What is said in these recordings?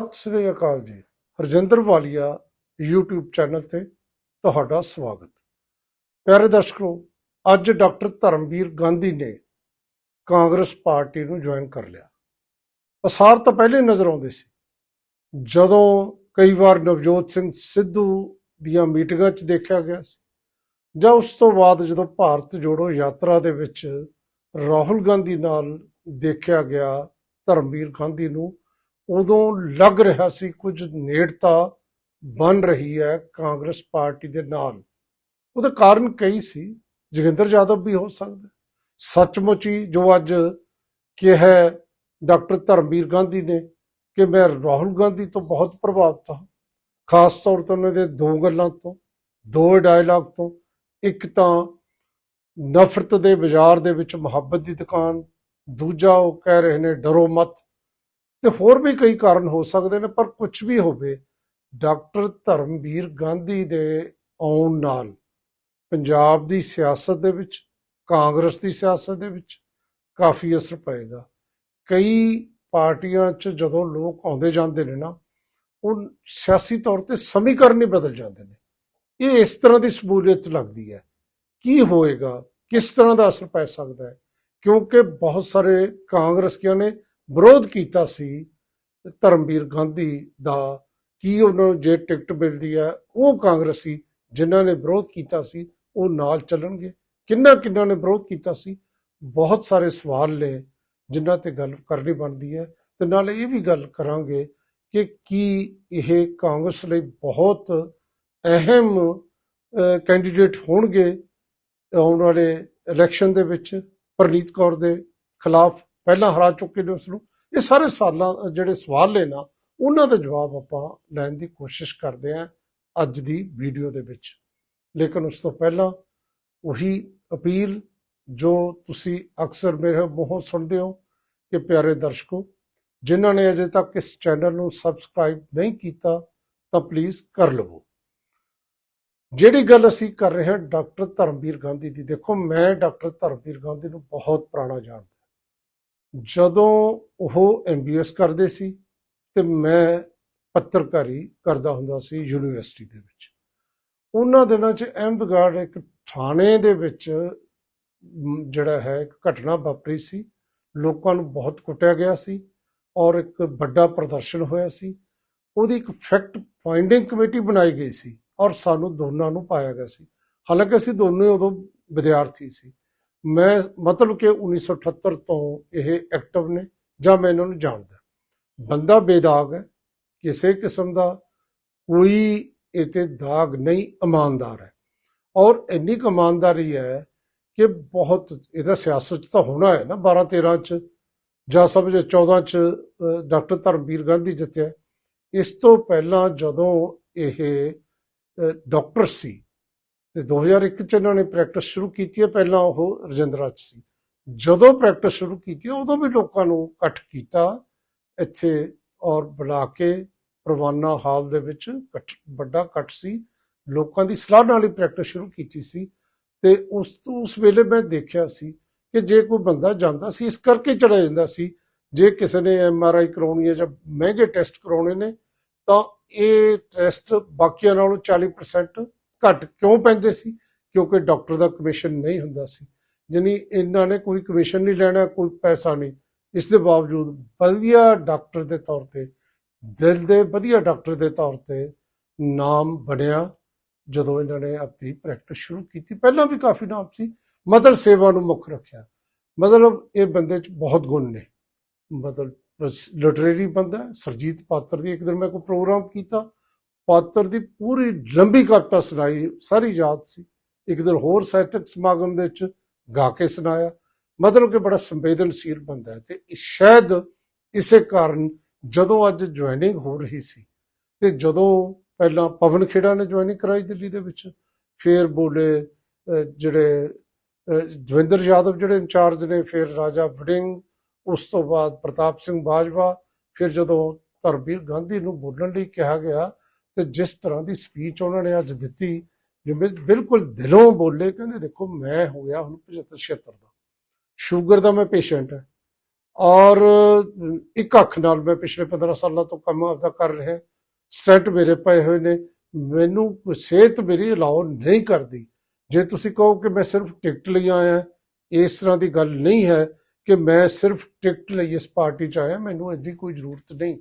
ਸਤਿ ਸ੍ਰੀ ਅਕਾਲ ਜੀ। ਹਰਜਿੰਦਰ ਵਾਲੀਆ, YouTube channel ਤੇ ਤੁਹਾਡਾ ਸਵਾਗਤ। ਪਿਆਰੇ ਦਰਸ਼ਕੋ, ਅੱਜ ਡਾਕਟਰ ਧਰਮਵੀਰ ਗਾਂਧੀ ਨੇ ਕਾਂਗਰਸ ਪਾਰਟੀ ਨੂੰ ਜੁਆਇਨ ਕਰ ਲਿਆ। ਅਸਾਰ ਤਾਂ ਪਹਿਲੇ ਨਜ਼ਰ ਆਉਂਦੇ ਸੀ। ਜਦੋਂ ਕਈ ਵਾਰ ਨਵਜੋਤ ਸਿੰਘ ਸਿੱਧੂ ਦੀਆਂ ਮੀਟਿੰਗਾਂ 'ਚ ਦੇਖਿਆ ਗਿਆ ਸੀ, ਜਾਂ ਉਸ ਤੋਂ ਬਾਅਦ ਜਦੋਂ ਭਾਰਤ ਜੋੜੋ ਯਾਤਰਾ ਦੇ ਵਿੱਚ ਰਾਹੁਲ ਗਾਂਧੀ ਨਾਲ ਦੇਖਿਆ ਗਿਆ ਧਰਮਵੀਰ ਗਾਂਧੀ ਨੂੰ ਉਦੋਂ ਲੱਗ ਰਿਹਾ ਸੀ ਕੁਝ ਨੇੜਤਾ ਬਣ ਰਹੀ ਹੈ ਕਾਂਗਰਸ ਪਾਰਟੀ ਦੇ ਨਾਲ। ਉਹਦਾ ਕਾਰਨ ਕਈ ਸੀ। ਜੋਗਿੰਦਰ ਯਾਦਵ ਵੀ ਹੋ ਸਕਦਾ ਸੱਚਮੁੱਚ ਹੀ ਜੋ ਅੱਜ ਕਿਹਾ ਡਾਕਟਰ ਧਰਮਵੀਰ ਗਾਂਧੀ ਨੇ ਕਿ ਮੈਂ ਰਾਹੁਲ ਗਾਂਧੀ ਤੋਂ ਬਹੁਤ ਪ੍ਰਭਾਵਿਤ ਹਾਂ। ਖਾਸ ਤੌਰ ਤੇ ਉਹਨਾਂ ਦੇ ਦੋ ਗੱਲਾਂ ਤੋਂ, ਦੋ ਡਾਇਲੌਗ ਤੋਂ। ਇੱਕ ਤਾਂ ਨਫ਼ਰਤ ਦੇ ਬਾਜ਼ਾਰ ਦੇ ਵਿੱਚ ਮੁਹੱਬਤ ਦੀ ਦੁਕਾਨ, ਦੂਜਾ ਉਹ ਕਹਿ ਰਹੇ ਨੇ ਡਰੋ ਮਤ। ਤੇ ਹੋਰ ਵੀ ਕਈ ਕਾਰਨ ਹੋ ਸਕਦੇ ਨੇ, ਪਰ ਕੁਝ ਵੀ ਹੋਵੇ, ਡਾਕਟਰ ਧਰਮਵੀਰ ਗਾਂਧੀ ਦੇ ਆਉਣ ਨਾਲ ਪੰਜਾਬ ਦੀ ਸਿਆਸਤ ਦੇ ਵਿੱਚ, ਕਾਂਗਰਸ ਦੀ ਸਿਆਸਤ ਦੇ ਵਿੱਚ ਕਾਫੀ ਅਸਰ ਪਏਗਾ। ਕਈ ਪਾਰਟੀਆਂ 'ਚ ਜਦੋਂ ਲੋਕ ਆਉਂਦੇ ਜਾਂਦੇ ਨੇ ਨਾ, ਉਹ ਸਿਆਸੀ ਤੌਰ ਤੇ ਸਮੀਕਰਨ ਹੀ ਬਦਲ ਜਾਂਦੇ ਨੇ। ਇਹ ਇਸ ਤਰ੍ਹਾਂ ਦੀ ਸਹੂਲੀਅਤ ਲੱਗਦੀ ਹੈ। ਕੀ ਹੋਏਗਾ? ਕਿਸ ਤਰ੍ਹਾਂ ਦਾ ਅਸਰ ਪੈ ਸਕਦਾ ਹੈ? ਕਿਉਂਕਿ ਬਹੁਤ ਸਾਰੇ ਕਾਂਗਰਸੀਆਂ ਨੇ ਵਿਰੋਧ ਕੀਤਾ ਸੀ ਧਰਮਵੀਰ ਗਾਂਧੀ ਦਾ, ਕੀ ਉਹਨਾਂ ਨੂੰ ਜੇ ਟਿਕਟ ਮਿਲਦੀ ਹੈ, ਉਹ ਕਾਂਗਰਸੀ ਜਿਨ੍ਹਾਂ ਨੇ ਵਿਰੋਧ ਕੀਤਾ ਸੀ, ਉਹ ਨਾਲ ਚੱਲਣਗੇ। ਕਿੰਨਾ ਕਿੰਨਾ ਨੇ ਵਿਰੋਧ ਕੀਤਾ ਸੀ? ਬਹੁਤ ਸਾਰੇ ਸਵਾਲ ਨੇ ਜਿਨ੍ਹਾਂ ਤੇ ਗੱਲ ਕਰਨੀ ਬਣਦੀ ਹੈ। ਤੇ ਨਾਲ ਇਹ ਵੀ ਗੱਲ ਕਰਾਂਗੇ ਕਿ ਕੀ ਇਹ ਕਾਂਗਰਸ ਲਈ ਬਹੁਤ ਅਹਿਮ ਕੈਂਡੀਡੇਟ ਹੋਣਗੇ ਆਉਣ ਵਾਲੇ ਇਲੈਕਸ਼ਨ ਦੇ ਵਿੱਚ, ਪ੍ਰਨੀਤ ਕੌਰ ਦੇ ਖਿਲਾਫ? ਪਹਿਲਾਂ ਹਰਾ ਚੁੱਕੇ ਨੇ ਉਸ ਨੂੰ ਇਹ ਸਾਰੇ ਸਾਲਾਂ, ਜਿਹੜੇ ਸਵਾਲ ਨੇ ਨਾ, ਉਹਨਾਂ ਦਾ ਜਵਾਬ ਆਪਾਂ ਲੈਣ ਦੀ ਕੋਸ਼ਿਸ਼ ਕਰਦੇ ਹਾਂ ਅੱਜ ਦੀ ਵੀਡੀਓ ਦੇ ਵਿੱਚ। ਲੇਕਿਨ ਉਸ ਤੋਂ ਪਹਿਲਾਂ ਉਹੀ ਅਪੀਲ ਜੋ ਤੁਸੀਂ ਅਕਸਰ ਮੇਰੇ ਮੂੰਹੋਂ ਸੁਣਦੇ ਹੋ ਕਿ ਪਿਆਰੇ ਦਰਸ਼ਕੋ, ਜਿਨ੍ਹਾਂ ਨੇ ਅਜੇ ਤੱਕ ਇਸ ਚੈਨਲ ਨੂੰ ਸਬਸਕ੍ਰਾਈਬ ਨਹੀਂ ਕੀਤਾ, ਤਾਂ ਪਲੀਜ਼ ਕਰ ਲਵੋ। ਜਿਹੜੀ ਗੱਲ ਅਸੀਂ ਕਰ ਰਹੇ ਹਾਂ ਡਾਕਟਰ ਧਰਮਵੀਰ ਗਾਂਧੀ ਦੀ, ਦੇਖੋ ਮੈਂ ਡਾਕਟਰ ਧਰਮਵੀਰ ਗਾਂਧੀ ਨੂੰ ਬਹੁਤ ਪੁਰਾਣਾ ਜਾਣਦਾ। ਜਦੋਂ ਉਹ ਐਮਬੀਐਸ ਕਰਦੇ ਸੀ ਤੇ ਮੈਂ ਪੱਤਰਕਾਰੀ ਕਰਦਾ ਹੁੰਦਾ ਸੀ ਯੂਨੀਵਰਸਿਟੀ ਦੇ ਵਿੱਚ। ਉਹਨਾਂ ਦਿਨਾਂ 'ਚ ਅਹਿਮਦਗੜ੍ਹ ਇੱਕ ਥਾਣੇ ਦੇ ਵਿੱਚ ਜਿਹੜਾ ਹੈ, ਇੱਕ ਘਟਨਾ ਵਾਪਰੀ ਸੀ। ਲੋਕਾਂ ਨੂੰ ਬਹੁਤ ਕੁੱਟਿਆ ਗਿਆ ਸੀ ਔਰ ਇੱਕ ਵੱਡਾ ਪ੍ਰਦਰਸ਼ਨ ਹੋਇਆ ਸੀ। ਉਹਦੀ ਇੱਕ ਫੈਕਟ ਫਾਈਂਡਿੰਗ ਕਮੇਟੀ ਬਣਾਈ ਗਈ ਸੀ ਔਰ ਸਾਨੂੰ ਦੋਨਾਂ ਨੂੰ ਪਾਇਆ ਗਿਆ ਸੀ। ਹਾਲਾਂਕਿ ਅਸੀਂ ਦੋਨੋਂ ਹੀ ਉਦੋਂ ਵਿਦਿਆਰਥੀ ਸੀ। ਮੈਂ ਮਤਲਬ ਕਿ 1978 ਤੋਂ ਇਹ ਐਕਟਿਵ ਨੇ ਜਾਂ ਮੈਂ ਇਹਨਾਂ ਨੂੰ ਜਾਣਦਾ। ਬੰਦਾ ਬੇਦਾਗ ਹੈ, ਕਿਸੇ ਕਿਸਮ ਦਾ ਕੋਈ ਇਤੇ ਦਾਗ ਨਹੀਂ, ਇਮਾਨਦਾਰ ਹੈ। ਔਰ ਇੰਨੀ ਕੁ ਇਮਾਨਦਾਰੀ ਹੈ ਕਿ ਬਹੁਤ ਇਹਦਾ ਸਿਆਸਤ 'ਚ ਤਾਂ ਹੋਣਾ ਹੈ ਨਾ 12 13 ਚ ਜਾਂ ਸਮਝੋ 14 ਚ ਡਾਕਟਰ ਧਰਮਵੀਰ ਗਾਂਧੀ ਜਿੱਤਿਆ। ਇਸ ਤੋਂ ਪਹਿਲਾਂ ਜਦੋਂ ਇਹ ਡਾਕਟਰ ਸੀ ਤੇ 2001 ਚ ਇਹਨਾਂ ਨੇ ਪ੍ਰੈਕਟਿਸ ਸ਼ੁਰੂ ਕੀਤੀ ਹੈ, ਪਹਿਲਾਂ ਉਹ ਰਜਿੰਦਰਾ ਚ ਸੀ। ਜਦੋਂ ਪ੍ਰੈਕਟਿਸ ਸ਼ੁਰੂ ਕੀਤੀ, ਉਦੋਂ ਵੀ ਲੋਕਾਂ ਨੂੰ ਇਕੱਠ ਕੀਤਾ ਇੱਥੇ ਔਰ ਬੁਲਾ ਕੇ ਪ੍ਰਵਾਨਾ ਹਾਲ ਦੇ ਵਿੱਚ ਇਕੱਠ- ਵੱਡਾ ਇਕੱਠ ਸੀ। ਲੋਕਾਂ ਦੀ ਸਲਾਹ ਨਾਲ ਹੀ ਪ੍ਰੈਕਟਿਸ ਸ਼ੁਰੂ ਕੀਤੀ ਸੀ ਤੇ ਉਸ ਉਸ ਵੇਲੇ ਮੈਂ ਦੇਖਿਆ ਸੀ ਕਿ ਜੇ ਕੋਈ ਬੰਦਾ ਜਾਂਦਾ ਸੀ, ਇਸ ਕਰਕੇ ਚੜਾ ਜਾਂਦਾ ਸੀ, ਜੇ ਕਿਸੇ ਨੇ ਐਮ ਆਰ ਆਈ ਕਰਾਉਣੀ ਹੈ ਜਾਂ ਮਹਿੰਗੇ ਟੈਸਟ ਕਰਾਉਣੇ ਨੇ, ਤਾਂ ਇਹ ਟੈਸਟ ਬਾਕੀਆਂ ਨਾਲੋਂ 40% ਘੱਟ ਕਿਉਂ ਪੈਂਦੇ ਸੀ? ਕਿਉਂਕਿ ਡਾਕਟਰ ਦਾ ਕਮਿਸ਼ਨ ਨਹੀਂ ਹੁੰਦਾ ਸੀ। ਯਾਨੀ ਇਹਨਾਂ ਨੇ ਕੋਈ ਕਮਿਸ਼ਨ ਨਹੀਂ ਲੈਣਾ, ਕੋਈ ਪੈਸਾ ਨਹੀਂ। ਇਸ ਦੇ ਬਾਵਜੂਦ ਵਧੀਆ ਡਾਕਟਰ ਦੇ ਤੌਰ ਤੇ, ਦਿਲ ਦੇ ਵਧੀਆ ਡਾਕਟਰ ਦੇ ਤੌਰ ਤੇ ਨਾਮ ਬਣਿਆ, ਜਦੋਂ ਇਹਨਾਂ ਨੇ ਆਪਣੀ ਪ੍ਰੈਕਟਿਸ ਸ਼ੁਰੂ ਕੀਤੀ। ਪਹਿਲਾਂ ਵੀ ਕਾਫੀ ਨਾਮ ਸੀ। ਮਤਲਬ ਸੇਵਾ ਨੂੰ ਮੁੱਖ ਰੱਖਿਆ। ਮਤਲਬ ਇਹ ਬੰਦੇ 'ਚ ਬਹੁਤ ਗੁਣ ਨੇ। ਮਤਲਬ ਲਿਟਰੇਰੀ ਬੰਦਾ ਹੈ। ਸਰਜੀਤ ਪਾਤਰ ਦੀ ਇੱਕ ਦਿਨ ਮੈਂ ਕੋਈ ਪ੍ਰੋਗਰਾਮ ਕੀਤਾ ਪਾਤਰ ਦੀ ਪੂਰੀ ਲੰਬੀ ਕਵਿਤਾ ਸੁਣਾਈ ਸਾਰੀ ਯਾਦ ਸੀ। ਇੱਕ ਦਿਨ ਹੋਰ ਸਾਹਿਤਕ ਸਮਾਗਮ ਦੇ ਵਿੱਚ ਗਾ ਕੇ ਸੁਣਾਇਆ। ਮਤਲਬ ਕਿ ਬੜਾ ਸੰਵੇਦਨਸ਼ੀਲ ਬੰਦਾ ਹੈ ਤੇ ਸ਼ਾਇਦ ਇਸੇ ਕਾਰਨ ਜਦੋਂ ਅੱਜ ਜੁਆਇਨਿੰਗ ਹੋ ਰਹੀ ਸੀ ਤੇ ਜਦੋਂ ਪਹਿਲਾਂ ਪਵਨ ਖੇੜਾ ਨੇ ਜੁਆਇਨਿੰਗ ਕਰਾਈ ਦਿੱਲੀ ਦੇ ਵਿੱਚ ਫਿਰ ਬੋਲੇ ਜਿਹੜੇ ਅਹ, ਦਵਿੰਦਰ ਯਾਦਵ ਜਿਹੜੇ ਇੰਚਾਰਜ ਨੇ ਫਿਰ ਰਾਜਾ ਵੜਿੰਗ ਉਸ ਤੋਂ ਬਾਅਦ ਪ੍ਰਤਾਪ ਸਿੰਘ ਬਾਜਵਾ ਫਿਰ ਜਦੋਂ ਧਰਮਵੀਰ ਗਾਂਧੀ ਨੂੰ ਬੋਲਣ ਲਈ ਕਿਹਾ ਗਿਆ ਤੇ ਜਿਸ ਤਰ੍ਹਾਂ ਦੀ ਸਪੀਚ ਉਹਨਾਂ ਨੇ ਅੱਜ ਦਿੱਤੀ ਜਿਵੇਂ ਬਿਲਕੁਲ ਦਿਲੋਂ ਬੋਲੇ, ਕਹਿੰਦੇ ਦੇਖੋ ਮੈਂ ਹੋ ਗਿਆ ਹੁਣ 75 76 ਦਾ। ਸ਼ੂਗਰ ਦਾ ਮੈਂ ਪੇਸ਼ੈਂਟ ਹਾਂ ਔਰ ਇੱਕ ਅੱਖ ਨਾਲ ਮੈਂ ਪਿਛਲੇ 15 ਸਾਲਾਂ ਤੋਂ ਕੰਮ ਆਪਦਾ ਕਰ ਰਿਹਾ, ਸਟੈਂਟ ਮੇਰੇ ਪਏ ਹੋਏ ਨੇ, ਮੈਨੂੰ ਸਿਹਤ ਮੇਰੀ ਅਲਾਉ ਨਹੀਂ ਕਰਦੀ। ਜੇ ਤੁਸੀਂ ਕਹੋ ਕਿ ਮੈਂ ਸਿਰਫ ਟਿਕਟ ਲਈ ਆਇਆ, ਇਸ ਤਰ੍ਹਾਂ ਦੀ ਗੱਲ ਨਹੀਂ ਹੈ ਕਿ ਮੈਂ ਸਿਰਫ ਟਿਕਟ ਲਈ ਇਸ ਪਾਰਟੀ 'ਚ ਆਇਆ, ਮੈਨੂੰ ਇਹਦੀ ਕੋਈ ਜ਼ਰੂਰਤ ਨਹੀਂ।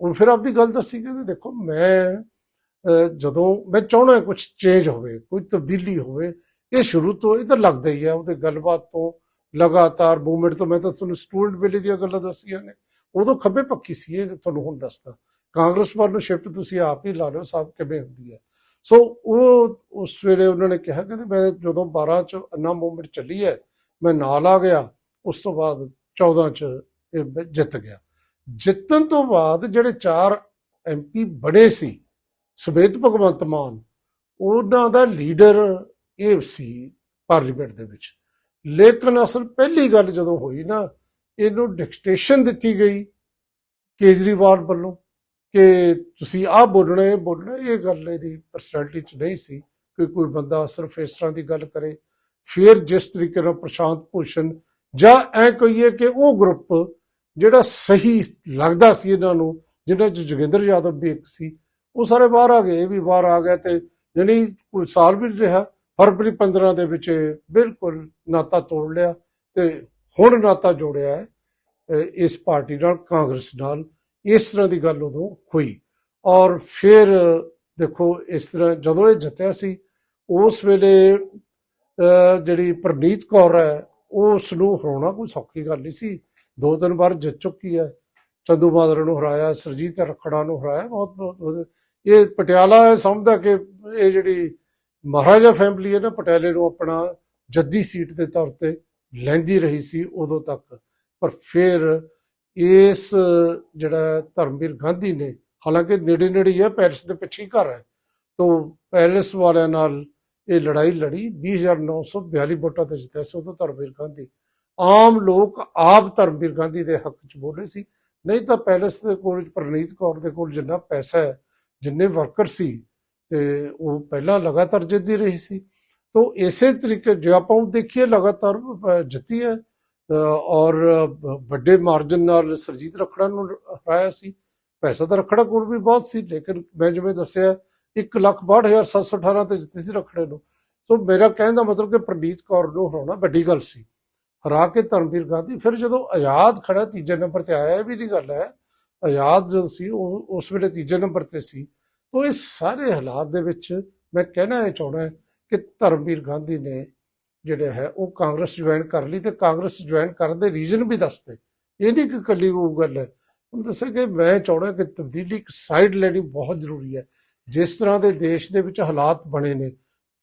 ਉਹ ਫਿਰ ਆਪਦੀ ਗੱਲ ਦੱਸੀ ਕਿ ਦੇਖੋ ਮੈਂ ਜਦੋਂ ਮੈਂ ਚਾਹੁੰਦਾ ਕੁਝ ਚੇਂਜ ਹੋਵੇ, ਕੋਈ ਤਬਦੀਲੀ ਹੋਵੇ, ਇਹ ਸ਼ੁਰੂ ਤੋਂ ਇਹ ਤਾਂ ਲੱਗਦਾ ਹੀ ਹੈ ਉਹਦੇ ਗੱਲਬਾਤ ਤੋਂ ਲਗਾਤਾਰ ਮੂਵਮੈਂਟ ਤੋਂ, ਮੈਂ ਤਾਂ ਤੁਹਾਨੂੰ ਸਟੂਡੈਂਟ ਵੇਲੇ ਦੀਆਂ ਗੱਲਾਂ ਦੱਸੀਆਂ ਨੇ, ਉਦੋਂ ਖੱਬੇ ਪੱਕੀ ਸੀ ਇਹ ਤੁਹਾਨੂੰ ਹੁਣ ਦੱਸਦਾ। ਕਾਂਗਰਸ ਵੱਲ ਨੂੰ ਸ਼ਿਫਟ ਤੁਸੀਂ ਆਪ ਹੀ ਲਾ ਲਓ ਸਾਹਿਬ ਕਿਵੇਂ ਹੁੰਦੀ ਹੈ। ਸੋ ਉਹ ਉਸ ਵੇਲੇ ਉਹਨਾਂ ਨੇ ਕਿਹਾ ਕਿ ਮੈਂ ਜਦੋਂ 12 ਚ ਅੰਨਾ ਮੂਵਮੈਂਟ ਚੱਲੀ ਹੈ, ਮੈਂ ਨਾਲ ਆ ਗਿਆ, ਉਸ ਤੋਂ ਬਾਅਦ 14 ਚ ਇਹ ਮੈਂ ਜਿੱਤ ਗਿਆ। ਜਿੱਤਣ ਤੋਂ ਬਾਅਦ ਜਿਹੜੇ ਚਾਰ ਐਮਪੀ ਬਣੇ ਸੀ ਸਮੇਤ ਭਗਵੰਤ ਮਾਨ, ਉਹਨਾਂ ਦਾ ਲੀਡਰ ਇਹ ਸੀ ਪਾਰਲੀਮੈਂਟ ਦੇ ਵਿੱਚ। ਲੇਕਿਨ ਅਸਲ ਪਹਿਲੀ ਗੱਲ ਜਦੋਂ ਹੋਈ ਨਾ, ਇਹਨੂੰ ਡਿਕਟੇਸ਼ਨ ਦਿੱਤੀ ਗਈ ਕੇਜਰੀਵਾਲ ਵੱਲੋਂ ਕਿ ਤੁਸੀਂ ਆਹ ਬੋਲਣਾ, ਇਹ ਬੋਲਣਾ, ਇਹ ਗੱਲ ਇਹਦੀ ਪਰਸਨੈਲਿਟੀ 'ਚ ਨਹੀਂ ਸੀ ਕਿ ਕੋਈ ਬੰਦਾ ਸਿਰਫ ਇਸ ਤਰ੍ਹਾਂ ਦੀ ਗੱਲ ਕਰੇ। ਫਿਰ ਜਿਸ ਤਰੀਕੇ ਨਾਲ ਪ੍ਰਸ਼ਾਂਤ ਭੂਸ਼ਣ ਜਾਂ ਐ ਕਹੀਏ ਕਿ ਉਹ ਗਰੁੱਪ ਜਿਹੜਾ ਸਹੀ ਲੱਗਦਾ ਸੀ ਇਹਨਾਂ ਨੂੰ ਜਿਹਨਾਂ 'ਚ ਜੋਗਿੰਦਰ ਯਾਦਵ ਵੀ ਇੱਕ ਸੀ ਉਹ ਸਾਰੇ ਬਾਹਰ ਆ ਗਏ ਵੀ ਬਾਹਰ ਆ ਗਏ ਤੇ ਯਾਨੀ ਕੋਈ ਸਾਲ ਵੀ ਨਹੀਂ ਰਿਹਾ। ਫਰਵਰੀ 15 ਦੇ ਵਿੱਚ ਬਿਲਕੁਲ ਨਾਤਾ ਤੋੜ ਲਿਆ ਤੇ ਹੁਣ ਨਾਤਾ ਜੋੜਿਆ ਹੈ ਇਸ ਪਾਰਟੀ ਨਾਲ, ਕਾਂਗਰਸ ਨਾਲ। ਇਸ ਤਰ੍ਹਾਂ ਦੀ ਗੱਲ ਉਦੋਂ ਹੋਈ। ਔਰ ਫਿਰ ਦੇਖੋ, ਇਸ ਤਰ੍ਹਾਂ ਜਦੋਂ ਇਹ ਜਿੱਤਿਆ ਸੀ, ਉਸ ਵੇਲੇ, ਅਹ ਜਿਹੜੀ ਪ੍ਰਨੀਤ ਕੌਰ ਹੈ ਉਸ ਨੂੰ ਹਰਾਉਣਾ ਕੋਈ ਸੌਖੀ ਗੱਲ ਨਹੀਂ ਸੀ। ਦੋ ਤਿੰਨ ਵਾਰ ਜਿੱਤ ਚੁੱਕੀ ਹੈ। ਚੰਦੂ ਮਾਦਰਾ ਨੂੰ ਹਰਾਇਆ, ਸਰਜੀਤ ਰਖੜਾ ਨੂੰ ਹਰਾਇਆ ਬਹੁਤ ਬਹੁਤ ਇਹ ਪਟਿਆਲਾ ਸਮਝਦਾ ਕਿ ਇਹ ਜਿਹੜੀ ਮਹਾਰਾਜਾ ਫੈਮਿਲੀ ਹੈ ਨਾ, ਪਟਿਆਲੇ ਨੂੰ ਆਪਣਾ ਜੱਦੀ ਸੀਟ ਦੇ ਤੌਰ ਤੇ ਲੈਂਦੀ ਰਹੀ ਸੀ ਉਦੋਂ ਤੱਕ। ਪਰ ਫਿਰ ਇਸ ਜਿਹੜਾ ਧਰਮਵੀਰ ਗਾਂਧੀ ਨੇ, ਹਾਲਾਂਕਿ ਨੇੜੇ ਨੇੜੇ ਹੈ ਪੈਰਿਸ ਦੇ ਪਿੱਛੇ ਘਰ ਹੈ, ਤੋਂ ਪੈਰਿਸ ਵਾਲਿਆਂ ਨਾਲ ਇਹ ਲੜਾਈ ਲੜੀ। 20942 ਵੋਟਾਂ ਤੇ ਜਿੱਤਿਆ ਸੀ ਉਦੋਂ ਧਰਮਵੀਰ ਗਾਂਧੀ। ਆਮ ਲੋਕ ਆਪ ਧਰਮਵੀਰ ਗਾਂਧੀ ਦੇ ਹੱਕ 'ਚ ਬੋਲੇ ਸੀ। ਨਹੀਂ ਤਾਂ ਪੈਲਸ ਦੇ ਕੋਲ, ਪ੍ਰਨੀਤ ਕੌਰ ਦੇ ਕੋਲ ਜਿੰਨਾ ਪੈਸਾ ਹੈ ਜਿੰਨੇ ਵਰਕਰ ਸੀ ਤੇ ਉਹ ਪਹਿਲਾਂ ਲਗਾਤਾਰ ਜਿੱਤਦੀ ਰਹੀ ਸੀ। ਤੋਂ ਇਸੇ ਤਰੀਕੇ ਜੇ ਆਪਾਂ ਉਹ ਦੇਖੀਏ ਲਗਾਤਾਰ ਜਿੱਤੀ ਹੈ ਔਰ ਵੱਡੇ ਮਾਰਜਨ ਨਾਲ ਸਰਜੀਤ ਰਖੜਾ ਨੂੰ ਹਰਾਇਆ ਸੀ। ਪੈਸਾ ਤਾਂ ਰਖੜਾ ਕੋਲ ਵੀ ਬਹੁਤ ਸੀ, ਲੇਕਿਨ ਮੈਂ ਜਿਵੇਂ ਦੱਸਿਆ 162718 ਤੇ ਜਿੱਤੀ ਸੀ ਰਖੜੇ ਨੂੰ। ਸੋ ਮੇਰਾ ਕਹਿਣ ਦਾ ਮਤਲਬ ਕਿ ਪ੍ਰਨੀਤ ਕੌਰ ਨੂੰ ਹਰਾਉਣਾ ਵੱਡੀ ਗੱਲ ਸੀ। ਹਰਾ ਕੇ ਧਰਮਵੀਰ ਗਾਂਧੀ, ਫਿਰ ਜਦੋਂ ਆਜ਼ਾਦ ਖੜਾ ਤੀਜੇ ਨੰਬਰ ਤੇ ਆਇਆ, ਇਹ ਵੀ ਨਹੀਂ ਗੱਲ ਹੈ ਆਜ਼ਾਦ ਜਦੋਂ ਸੀ, ਉਹ ਉਸ ਵੇਲੇ ਤੀਜੇ ਨੰਬਰ ਤੇ ਸੀ। ਤੋਂ ਇਹ ਸਾਰੇ ਹਾਲਾਤ ਦੇ ਵਿੱਚ ਮੈਂ ਕਹਿਣਾ ਇਹ ਚਾਹੁੰਦਾ ਕਿ ਧਰਮਵੀਰ ਗਾਂਧੀ ਨੇ ਜਿਹੜੇ ਹੈ, ਉਹ ਕਾਂਗਰਸ ਜੁਆਇਨ ਕਰ ਲਈ ਤੇ ਕਾਂਗਰਸ ਜੁਆਇਨ ਕਰਨ ਦੇ ਰੀਜ਼ਨ ਵੀ ਦੱਸਦੇ ਇਹ ਨਹੀਂ ਕਿ ਇਕੱਲੀ ਉਹ ਗੱਲ ਹੈ। ਉਹ ਦੱਸਿਆ ਕਿ ਮੈਂ ਚਾਹੁੰਦਾ ਕਿ ਤਬਦੀਲੀ ਇੱਕ ਸਾਈਡ ਲੈਣੀ ਬਹੁਤ ਜ਼ਰੂਰੀ ਹੈ। ਜਿਸ ਤਰ੍ਹਾਂ ਦੇ ਦੇਸ਼ ਦੇ ਵਿੱਚ ਹਾਲਾਤ ਬਣੇ ਨੇ,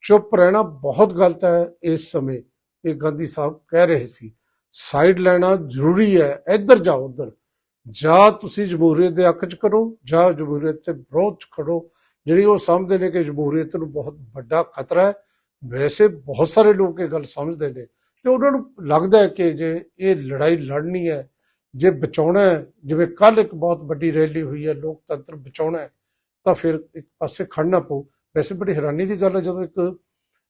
ਚੁੱਪ ਰਹਿਣਾ ਬਹੁਤ ਗਲਤ ਹੈ ਇਸ ਸਮੇਂ, ਇਹ ਗਾਂਧੀ ਸਾਹਿਬ ਕਹਿ ਰਹੇ ਸੀ। ਸਾਈਡ ਲੈਣਾ ਜ਼ਰੂਰੀ ਹੈ, ਇੱਧਰ ਜਾਓ ਉੱਧਰ। ਜਾਂ ਤੁਸੀਂ ਜਮਹੂਰੀਅਤ ਦੇ ਹੱਕ ਚ ਕਰੋ, ਜਾਂ ਜਮਹੂਰੀਅਤ ਦੇ ਵਿਰੋਧ ਚ ਖੜੋ ਜਿਹੜੀ ਉਹ ਸਮਝਦੇ ਨੇ ਕਿ ਜਮਹੂਰੀਅਤ ਨੂੰ ਬਹੁਤ ਵੱਡਾ ਖਤਰਾ ਹੈ, ਵੈਸੇ ਬਹੁਤ ਸਾਰੇ ਲੋਕ ਇਹ ਗੱਲ ਸਮਝਦੇ ਨੇ। ਤੇ ਉਹਨਾਂ ਨੂੰ ਲੱਗਦਾ ਹੈ ਕਿ ਜੇ ਇਹ ਲੜਾਈ ਲੜਨੀ ਹੈ, ਜੇ ਬਚਾਉਣਾ ਹੈ, ਜਿਵੇਂ ਕੱਲ ਇੱਕ ਬਹੁਤ ਵੱਡੀ ਰੈਲੀ ਹੋਈ ਹੈ, ਲੋਕਤੰਤਰ ਬਚਾਉਣਾ ਹੈ, ਤਾਂ ਫਿਰ ਇੱਕ ਪਾਸੇ ਖੜਨਾ ਪਊ। ਵੈਸੇ ਬੜੀ ਹੈਰਾਨੀ ਦੀ ਗੱਲ ਹੈ, ਜਦੋਂ ਇੱਕ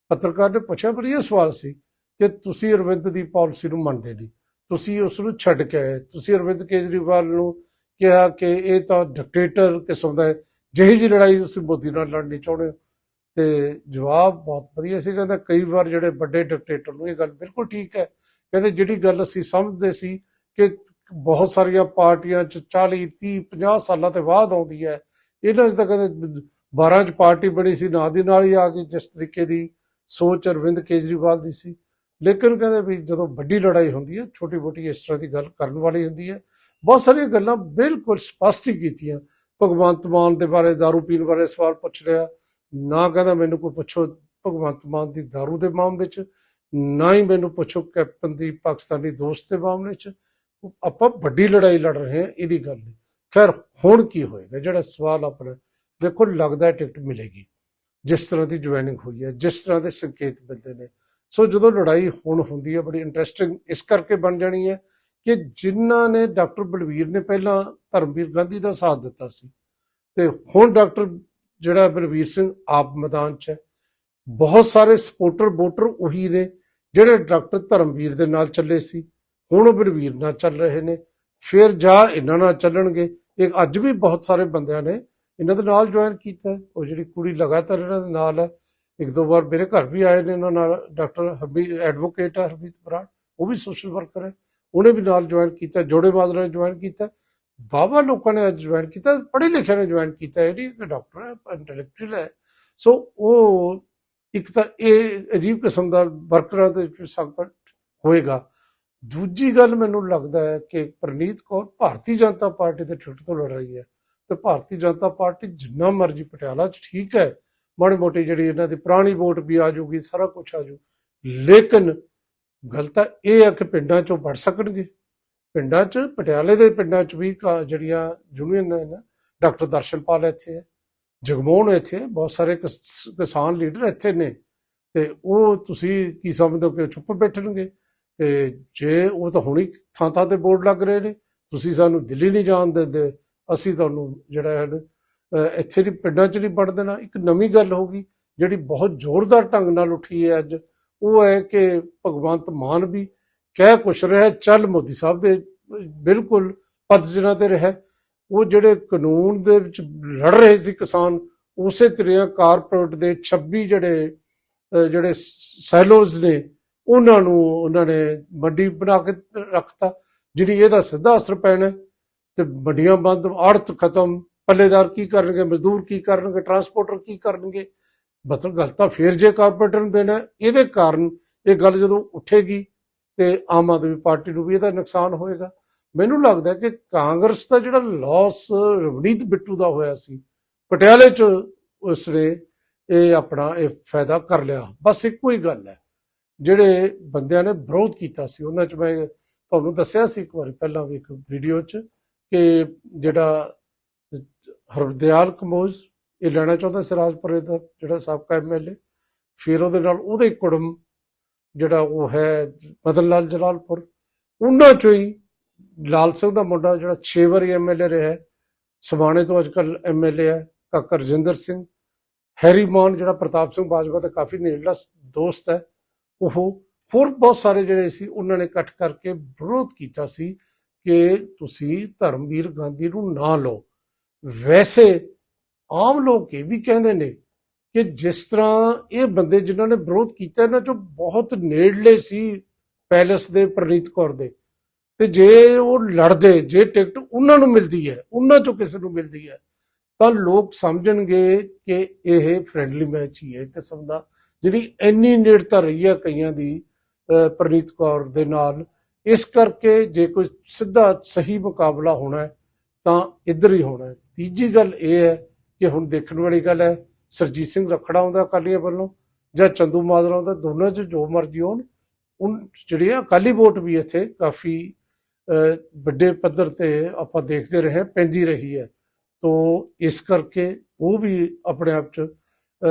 ਪੱਤਰਕਾਰ ਨੇ ਪੁੱਛਿਆ ਬੜੀ ਇਹ ਸਵਾਲ ਸੀ ਕਿ ਤੁਸੀਂ ਅਰਵਿੰਦ ਦੀ ਪਾਲਿਸੀ ਨੂੰ ਮੰਨਦੇ ਨਹੀਂ। ਤੁਸੀਂ ਉਸ ਨੂੰ ਛੱਡ ਕੇ ਆਏ। ਤੁਸੀਂ ਅਰਵਿੰਦ ਕੇਜਰੀਵਾਲ ਨੂੰ ਕਿਹਾ ਕਿ ਇਹ ਤਾਂ ਡਿਕਟੇਟਰ ਕਿਸਮ ਦਾ ਹੈ। ਜਿਹੀ ਜੀ ਲੜਾਈ ਤੁਸੀਂ ਮੋਦੀ ਨਾਲ ਲੜਨੀ ਚਾਹੁੰਦੇ ਹੋ। ਤੇ ਜਵਾਬ ਬਹੁਤ ਵਧੀਆ ਸੀ। ਕਹਿੰਦਾ ਕਈ ਵਾਰ ਜਿਹੜੇ ਵੱਡੇ ਡਿਕਟੇਟਰ ਨੂੰ ਇਹ ਗੱਲ ਬਿਲਕੁਲ ਠੀਕ ਹੈ। ਕਹਿੰਦੇ ਜਿਹੜੀ ਗੱਲ ਅਸੀਂ ਸਮਝਦੇ ਸੀ ਕਿ ਬਹੁਤ ਸਾਰੀਆਂ ਪਾਰਟੀਆਂ ਚ 40 30 50 ਸਾਲਾਂ ਤੇ ਬਾਅਦ ਆਉਂਦੀ ਹੈ। ਇਹਨਾਂ 'ਚ ਤਾਂ ਕਹਿੰਦੇ 12 ਚ ਪਾਰਟੀ ਬਣੀ ਸੀ। ਨਾਲ ਦੀ ਨਾਲ ਹੀ ਆ ਗਈ ਜਿਸ ਤਰੀਕੇ ਦੀ ਸੋਚ ਅਰਵਿੰਦ ਕੇਜਰੀਵਾਲ ਦੀ ਸੀ। ਲੇਕਿਨ ਕਹਿੰਦੇ ਵੀ ਜਦੋਂ ਵੱਡੀ ਲੜਾਈ ਹੁੰਦੀ ਹੈ ਛੋਟੀ ਮੋਟੀ ਇਸ ਤਰ੍ਹਾਂ ਦੀ ਗੱਲ ਕਰਨ ਵਾਲੀ ਹੁੰਦੀ ਹੈ ਬਹੁਤ ਸਾਰੀਆਂ ਗੱਲਾਂ ਬਿਲਕੁਲ ਸਪਸ਼ਟ ਹੀ ਕੀਤੀਆਂ ਭਗਵੰਤ ਮਾਨ ਦੇ ਬਾਰੇ दारू ਪੀਣ ਬਾਰੇ ਸਵਾਲ ਪੁੱਛ ਲਿਆ ਨਾ ਕਹਿੰਦਾ ਮੈਨੂੰ ਕੋਈ ਪੁੱਛੋ ਭਗਵੰਤ ਮਾਨ ਦੀ दारू ਦੇ ਮਾਮਲੇ 'ਚ ਨਾ ਹੀ ਮੈਨੂੰ ਪੁੱਛੋ ਕੈਪਟਨ ਦੀ ਪਾਕਿਸਤਾਨੀ ਦੋਸਤ ਦੇ ਮਾਮਲੇ 'ਚ ਆਪਾਂ ਵੱਡੀ ਲੜਾਈ ਲੜ ਰਹੇ ਹਾਂ ਇਹਦੀ ਗੱਲ ਨਹੀਂ ਖੈਰ ਹੁਣ ਕੀ ਹੋਏਗਾ ਜਿਹੜਾ ਸਵਾਲ ਆਪਣਾ ਦੇਖੋ ਲੱਗਦਾ ਹੈ ਟਿਕਟ ਮਿਲੇਗੀ ਜਿਸ ਤਰ੍ਹਾਂ ਦੀ ਜੁਆਇਨਿੰਗ ਹੋਈ ਹੈ ਜਿਸ ਤਰ੍ਹਾਂ ਦੇ ਸੰਕੇਤ ਮਿਲਦੇ ਨੇ ਸੋ ਜਦੋਂ ਲੜਾਈ ਹੁਣ ਹੁੰਦੀ ਹੈ, ਬੜੀ ਇੰਟਰਸਟਿੰਗ ਇਸ ਕਰਕੇ ਬਣ ਜਾਣੀ ਹੈ ਕਿ ਜਿਨ੍ਹਾਂ ਨੇ ਡਾਕਟਰ ਬਲਵੀਰ ਨੇ ਪਹਿਲਾਂ ਧਰਮਵੀਰ ਗਾਂਧੀ ਦਾ ਸਾਥ ਦਿੱਤਾ ਸੀ ਤੇ ਹੁਣ ਡਾਕਟਰ ਜਿਹੜਾ ਬਲਵੀਰ ਸਿੰਘ ਆਪ ਮੈਦਾਨ 'ਚ ਹੈ, ਬਹੁਤ ਸਾਰੇ ਸਪੋਰਟਰ ਵੋਟਰ ਉਹੀ ਨੇ ਜਿਹੜੇ ਡਾਕਟਰ ਧਰਮਵੀਰ ਦੇ ਨਾਲ ਚੱਲੇ ਸੀ, ਹੁਣ ਉਹ ਬਲਵੀਰ ਨਾਲ ਚੱਲ ਰਹੇ ਨੇ, ਫਿਰ ਜਾ ਇਹਨਾਂ ਨਾਲ ਚੱਲਣਗੇ, ਇਹ ਅੱਜ ਵੀ ਬਹੁਤ ਸਾਰੇ ਬੰਦਿਆਂ ਨੇ ਇਹਨਾਂ ਦੇ ਨਾਲ ਜੁਆਇਨ ਕੀਤਾ ਉਹ ਜਿਹੜੀ ਕੁੜੀ ਲਗਾਤਾਰ ਇਹਨਾਂ ਦੇ ਨਾਲ ਹੈ ਇੱਕ ਦੋ ਵਾਰ ਮੇਰੇ ਘਰ ਵੀ ਆਏ ਨੇ ਇਹਨਾਂ ਨਾਲ, ਡਾਕਟਰ ਹਬੀ ਐਡਵੋਕੇਟ ਹੈ ਹਰਮੀਤ ਬਰਾੜ, ਉਹ ਵੀ ਸੋਸ਼ਲ ਵਰਕਰ ਹੈ। ਉਹਨੇ ਵੀ ਨਾਲ ਜੁਆਇਨ ਕੀਤਾ, ਜੋੜੇ ਮਾਜਰਾ ਨੇ ਜੁਆਇਨ ਕੀਤਾ। ਬਾਬਾ ਲੋਕਾਂ ਨੇ ਅੱਜ ਜੁਆਇਨ ਕੀਤਾ, ਪੜ੍ਹੇ ਲਿਖਿਆ ਨੇ ਜੁਆਇਨ ਕੀਤਾ। ਇਹ ਨਹੀਂ ਕਿ ਡਾਕਟਰ ਹੈ ਇੰਟੈਲੈਕਚੁਅਲ ਹੈ। ਸੋ ਉਹ ਇੱਕ ਤਾਂ ਇਹ ਅਜੀਬ ਕਿਸਮ ਦਾ ਵਰਕਰਾਂ ਦੇ ਵਿੱਚ ਸੰਕਟ ਹੋਏਗਾ। ਦੂਜੀ ਗੱਲ ਮੈਨੂੰ ਲੱਗਦਾ ਹੈ ਕਿ ਪ੍ਰਨੀਤ ਕੌਰ ਭਾਰਤੀ ਜਨਤਾ ਪਾਰਟੀ ਦੇ ਟਿਕਟ ਤੋਂ ਲੜ ਰਹੀ ਹੈ। ਤੇ ਭਾਰਤੀ ਜਨਤਾ ਪਾਰਟੀ ਜਿੰਨਾ ਮਰਜ਼ੀ ਪਟਿਆਲਾ 'ਚ ਠੀਕ ਹੈ ਮਾੜੀ ਮੋਟੀ ਜਿਹੜੀ ਇਹਨਾਂ ਦੀ ਪੁਰਾਣੀ ਵੋਟ ਵੀ ਆ ਜੂਗੀ, ਸਾਰਾ ਕੁਝ ਆ ਜੂ। ਲੇਕਿਨ ਗੱਲ ਤਾਂ ਇਹ ਹੈ ਕਿ ਪਿੰਡਾਂ 'ਚੋਂ ਵੜ ਸਕਣਗੇ। ਪਿੰਡਾਂ 'ਚ, ਪਟਿਆਲੇ ਦੇ ਪਿੰਡਾਂ 'ਚ ਵੀ ਜਿਹੜੀਆਂ ਯੂਨੀਅਨ ਨੇ ਨਾ, ਡਾਕਟਰ ਦਰਸ਼ਨਪਾਲ ਇੱਥੇ ਹੈ ਜਗਮੋਹਨ ਇੱਥੇ ਬਹੁਤ ਸਾਰੇ ਕਿਸਾਨ ਲੀਡਰ ਇੱਥੇ ਨੇ। ਤੇ ਉਹ ਤੁਸੀਂ ਕੀ ਸਮਝਦੇ ਹੋ ਕਿ ਚੁੱਪ ਬੈਠਣਗੇ? ਤੇ ਜੇ ਉਹ ਤਾਂ ਹੁਣੀ ਥਾਂ ਥਾਂ ਤੇ ਬੋਰਡ ਲੱਗ ਰਹੇ ਨੇ, ਤੁਸੀਂ ਸਾਨੂੰ ਦਿੱਲੀ ਨਹੀਂ ਜਾਣ ਦਿੰਦੇ, ਅਸੀਂ ਤੁਹਾਨੂੰ ਜਿਹੜਾ ਹੈ ਇੱਥੇ ਦੀ ਪਿੰਡਾਂ 'ਚ ਨਹੀਂ ਵੜ ਦੇਣਾ। ਇੱਕ ਨਵੀਂ ਗੱਲ ਹੋ ਗਈ, ਜਿਹੜੀ ਬਹੁਤ ਜ਼ੋਰਦਾਰ ਢੰਗ ਨਾਲ ਉੱਠੀ ਹੈ ਅੱਜ, ਉਹ ਹੈ ਕਿ ਭਗਵੰਤ ਮਾਨ ਵੀ ਕਹਿ ਕੁਛ ਰਿਹਾ ਚੱਲ ਮੋਦੀ ਸਾਹਿਬ ਦੇ ਬਿਲਕੁਲ ਪਦਜਨਾ ਤੇ ਰਿਹਾ ਉਹ ਜਿਹੜੇ ਕਾਨੂੰਨ ਦੇ ਵਿੱਚ ਲੜ ਰਹੇ ਸੀ ਕਿਸਾਨ, ਉਸੇ ਤਰ੍ਹਾਂ ਕਾਰਪੋਰੇਟ ਦੇ 26 ਜਿਹੜੇ ਜਿਹੜੇ ਸੈਲੋਜ਼ ਨੇ, ਉਹਨਾਂ ਨੂੰ ਉਹਨਾਂ ਨੇ ਮੰਡੀ ਬਣਾ ਕੇ ਰੱਖਤਾ, ਜਿਹੜੀ ਇਹਦਾ ਸਿੱਧਾ ਅਸਰ ਪੈਣਾ ਤੇ ਮੰਡੀਆਂ ਬੰਦ, ਆੜਤ ਖਤਮ ਪੱਲੇਦਾਰ ਕੀ ਕਰਨਗੇ, ਮਜ਼ਦੂਰ ਕੀ ਕਰਨਗੇ ਟਰਾਂਸਪੋਰਟਰ ਕੀ ਕਰਨਗੇ? ਮਤਲਬ ਗੱਲ ਤਾਂ ਫੇਰ ਜੇ ਕਾਰਪੋਰੇਟਰ ਨੂੰ ਦੇਣਾ ਇਹਦੇ ਕਾਰਨ ਇਹ ਗੱਲ ਜਦੋਂ ਉੱਠੇਗੀ ਤੇ ਆਮ ਆਦਮੀ ਪਾਰਟੀ ਨੂੰ ਵੀ ਇਹਦਾ ਨੁਕਸਾਨ ਹੋਏਗਾ। ਮੈਨੂੰ ਲੱਗਦਾ ਕਿ ਕਾਂਗਰਸ ਦਾ ਜਿਹੜਾ ਲਾਸ ਰਵਨੀਤ ਬਿੱਟੂ ਦਾ ਹੋਇਆ ਸੀ, ਪਟਿਆਲੇ 'ਚ ਉਸਨੇ ਇਹ ਆਪਣਾ ਇਹ ਫਾਇਦਾ ਕਰ ਲਿਆ। ਬਸ ਇੱਕੋ ਹੀ ਗੱਲ ਹੈ। ਜਿਹੜੇ ਬੰਦਿਆਂ ਨੇ ਵਿਰੋਧ ਕੀਤਾ ਸੀ, ਉਹਨਾਂ 'ਚ ਮੈਂ ਤੁਹਾਨੂੰ ਦੱਸਿਆ ਸੀ ਇੱਕ ਵਾਰੀ ਪਹਿਲਾਂ ਵੀ ਇੱਕ ਵੀਡੀਓ 'ਚ ਕਿ ਜਿਹੜਾ ਹਰਦਿਆਲ ਕਮੋਜ਼ ਇਹ ਲੈਣਾ ਚਾਹੁੰਦਾ ਸੀ ਰਾਜਪੁਰੇ ਦਾ ਜਿਹੜਾ ਸਾਬਕਾ ਐਮਐਲਏ ਫਿਰ ਉਹਦੇ ਨਾਲ ਉਹਦੇ ਕੁੜਮ ਜਿਹੜਾ ਉਹ ਹੈ ਮਦਨ ਲਾਲ ਜਲਾਲਪੁਰ। ਉਹਨਾਂ ਚੋਂ ਹੀ ਲਾਲ ਸਿੰਘ ਦਾ ਮੁੰਡਾ ਜਿਹੜਾ 6 ਵਾਰੀ ਐਮਐਲਏ ਰਿਹਾ ਹੈ, ਸਮਾਣੇ ਤੋਂ ਅੱਜਕੱਲ ਐਮਐਲਏ ਹੈ ਕਾਕਾ ਰਜਿੰਦਰ ਸਿੰਘ। ਹੈਰੀ ਮਾਨ ਜਿਹੜਾ ਪ੍ਰਤਾਪ ਸਿੰਘ ਬਾਜਵਾ ਦਾ ਕਾਫੀ ਨੇੜਲਾ ਦੋਸਤ ਹੈ। ਉਹ ਹੋਰ ਬਹੁਤ ਸਾਰੇ ਜਿਹੜੇ ਸੀ ਉਹਨਾਂ ਨੇ ਇਕੱਠ ਕਰਕੇ ਵਿਰੋਧ ਕੀਤਾ ਸੀ ਕਿ ਤੁਸੀਂ ਧਰਮਵੀਰ ਗਾਂਧੀ ਨੂੰ ਨਾ ਲਓ। ਵੈਸੇ ਆਮ ਲੋਕ ਇਹ ਵੀ ਕਹਿੰਦੇ ਨੇ ਕਿ ਜਿਸ ਤਰ੍ਹਾਂ ਇਹ ਬੰਦੇ ਜਿਨ੍ਹਾਂ ਨੇ ਵਿਰੋਧ ਕੀਤਾ ਇਹਨਾਂ ਚੋਂ ਬਹੁਤ ਨੇੜਲੇ ਸੀ ਪੈਲਸ ਦੇ ਪ੍ਰਨੀਤ ਕੌਰ ਦੇ। ਤੇ ਜੇ ਉਹ ਲੜਦੇ ਜੇ ਟਿਕਟ ਉਹਨਾਂ ਨੂੰ ਮਿਲਦੀ ਹੈ ਉਹਨਾਂ ਚੋਂ ਕਿਸੇ ਨੂੰ ਮਿਲਦੀ ਹੈ ਤਾਂ ਲੋਕ ਸਮਝਣਗੇ ਕਿ ਇਹ ਫ੍ਰੈਂਡਲੀ ਮੈਚ ਹੀ ਹੈ ਕਿਸਮ ਦਾ ਜਿਹੜੀ ਇੰਨੀ ਨੇੜਤਾ ਰਹੀ ਹੈ ਕਈਆਂ ਦੀ ਅਹ, ਪ੍ਰਨੀਤ ਕੌਰ ਦੇ ਨਾਲ। ਇਸ ਕਰਕੇ ਜੇ ਕੋਈ ਸਿੱਧਾ ਸਹੀ ਮੁਕਾਬਲਾ ਹੋਣਾ ਤਾਂ ਇੱਧਰ ਹੀ ਹੋਣਾ ਹੈ। ਤੀਜੀ ਗੱਲ ਇਹ ਹੈ ਕਿ ਹੁਣ ਦੇਖਣ ਵਾਲੀ ਗੱਲ ਹੈ, ਸਰਜੀਤ ਸਿੰਘ ਰਖੜਾ ਆਉਂਦਾ ਅਕਾਲੀਆਂ ਵੱਲੋਂ ਜਾਂ ਚੰਦੂ ਮਾਜਰਾ ਆਉਂਦਾ, ਦੋਨਾਂ 'ਚ ਜੋ ਮਰਜ਼ੀ ਹੋਣ। ਉਹ ਜਿਹੜੀ ਅਕਾਲੀ ਵੋਟ ਵੀ ਇੱਥੇ ਕਾਫੀ ਵੱਡੇ ਪੱਧਰ ਤੇ ਆਪਾਂ ਦੇਖਦੇ ਰਹੇ, ਪੈਂਦੀ ਰਹੀ ਹੈ। ਤੋ ਇਸ ਕਰਕੇ ਉਹ ਵੀ ਆਪਣੇ ਆਪ 'ਚ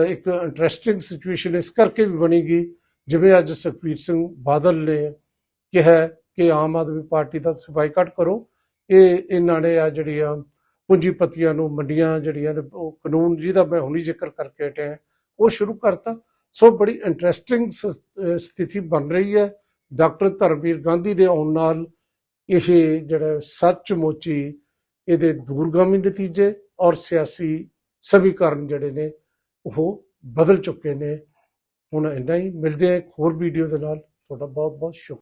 ਇੱਕ ਇੰਟਰਸਟਿੰਗ ਸਿਚੁਏਸ਼ਨ ਇਸ ਕਰਕੇ ਵੀ ਬਣੇਗੀ ਜਿਵੇਂ ਅੱਜ ਸੁਖਬੀਰ ਸਿੰਘ ਬਾਦਲ ਨੇ ਕਿਹਾ ਕਿ ਆਮ ਆਦਮੀ ਪਾਰਟੀ ਦਾ ਤੁਸੀਂ ਬਾਈਕਾਟ ਕਰੋ। ਇਹ, ਇਹਨਾਂ ਨੇ ਆ ਜਿਹੜੀ ਆ ਪੂੰਜੀਪਤੀਆਂ ਨੂੰ ਮੰਡੀਆਂ ਜਿਹੜੀਆਂ ਨੇ, ਉਹ ਕਾਨੂੰਨ ਜਿਹਦਾ ਮੈਂ ਹੁਣੀ ਜ਼ਿਕਰ ਕਰਕੇ ਹਟਿਆ, ਉਹ ਸ਼ੁਰੂ ਕਰਤਾ। ਸੋ ਬੜੀ ਇੰਟਰਸਟਿੰਗ ਸਥਿਤੀ ਬਣ ਰਹੀ ਹੈ। ਡਾਕਟਰ ਧਰਮਵੀਰ ਗਾਂਧੀ ਦੇ ਆਉਣ ਨਾਲ ਇਹ ਜਿਹੜਾ ਸੱਚਮੁੱਚੀ ਇਹਦੇ ਦੂਰਗਾਮੀ ਨਤੀਜੇ ਔਰ ਸਿਆਸੀ ਸਵੀਕਰਨ ਜਿਹੜੇ ਨੇ, ਉਹ ਬਦਲ ਚੁੱਕੇ ਨੇ। ਹੁਣ ਇੰਨਾ ਹੀ, ਮਿਲਦੇ ਆ ਇੱਕ ਹੋਰ ਵੀਡੀਓ ਦੇ ਨਾਲ। ਤੁਹਾਡਾ ਬਹੁਤ ਬਹੁਤ ਸ਼ੁਕਰੀਆ